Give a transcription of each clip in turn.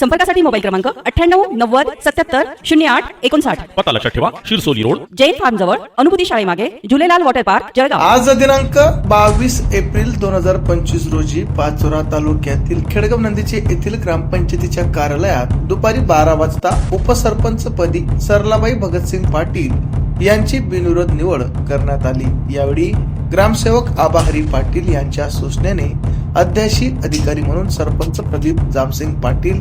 संपर्कासाठी मोबाईल क्रमांक अठ्ठ्याण्णव नव्वद सत्याहत्तर शून्य आठ एकोणसाठ. पता लक्षात ठेवा शिरसोली रोड. जैन फार्म जवळ अनुभूती शाळेमागे झुलेलाल वॉटर पार्क जळगाव. आज दिनांक बावीस एप्रिल दोन हजार पंचवीस रोजी पाचोरा तालुक्यातील खेडगाव नंदीचे येथील ग्रामपंचायतीच्या कार्यालयात दुपारी बारा वाजता उपसरपंच पदी सरलाबाई भगतसिंग पाटील यांची बिनविरोध निवड करण्यात आली. यावेळी ग्रामसेवक आबाहरी पाटील यांच्या सूचनेने अध्याशी अधिकारी म्हणून सरपंच प्रदीप जामसिंग पाटील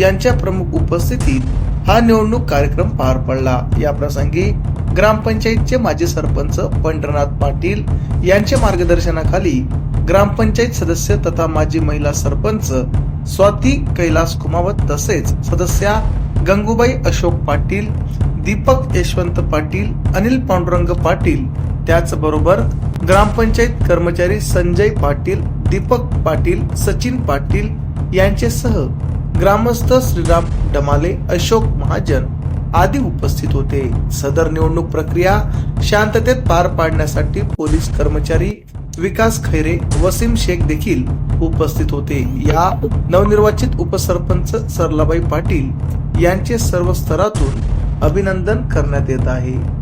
यांच्या प्रमुख उपस्थितीत हा निवडणूक कार्यक्रम पार पडला. या प्रसंगी ग्रामपंचायतचे माजी सरपंच पंढरनाथ पाटील यांच्या मार्गदर्शनाखाली ग्रामपंचायत सदस्य तथा माजी महिला सरपंच स्वाती कैलास कुमावत तसेच सदस्या गंगूबाई अशोक पाटील दीपक यशवंत पाटील अनिल पांडुरंग पाटील त्याचबरोबर ग्रामपंचायत कर्मचारी संजय पाटील दीपक पाटील सचिन पाटील यांचेसह ग्रामस्थ श्रीराम डमाले अशोक महाजन आदी उपस्थित होते. सदर निवडणूक प्रक्रिया शांततेत पार पाडण्यासाठी पोलीस कर्मचारी विकास खैरे वसीम शेख देखील उपस्थित होते. या नवनिर्वाचित उपसरपंच सरलाबाई पाटील यांचे सर्व स्तरातून अभिनंदन करण्यात येत आहे.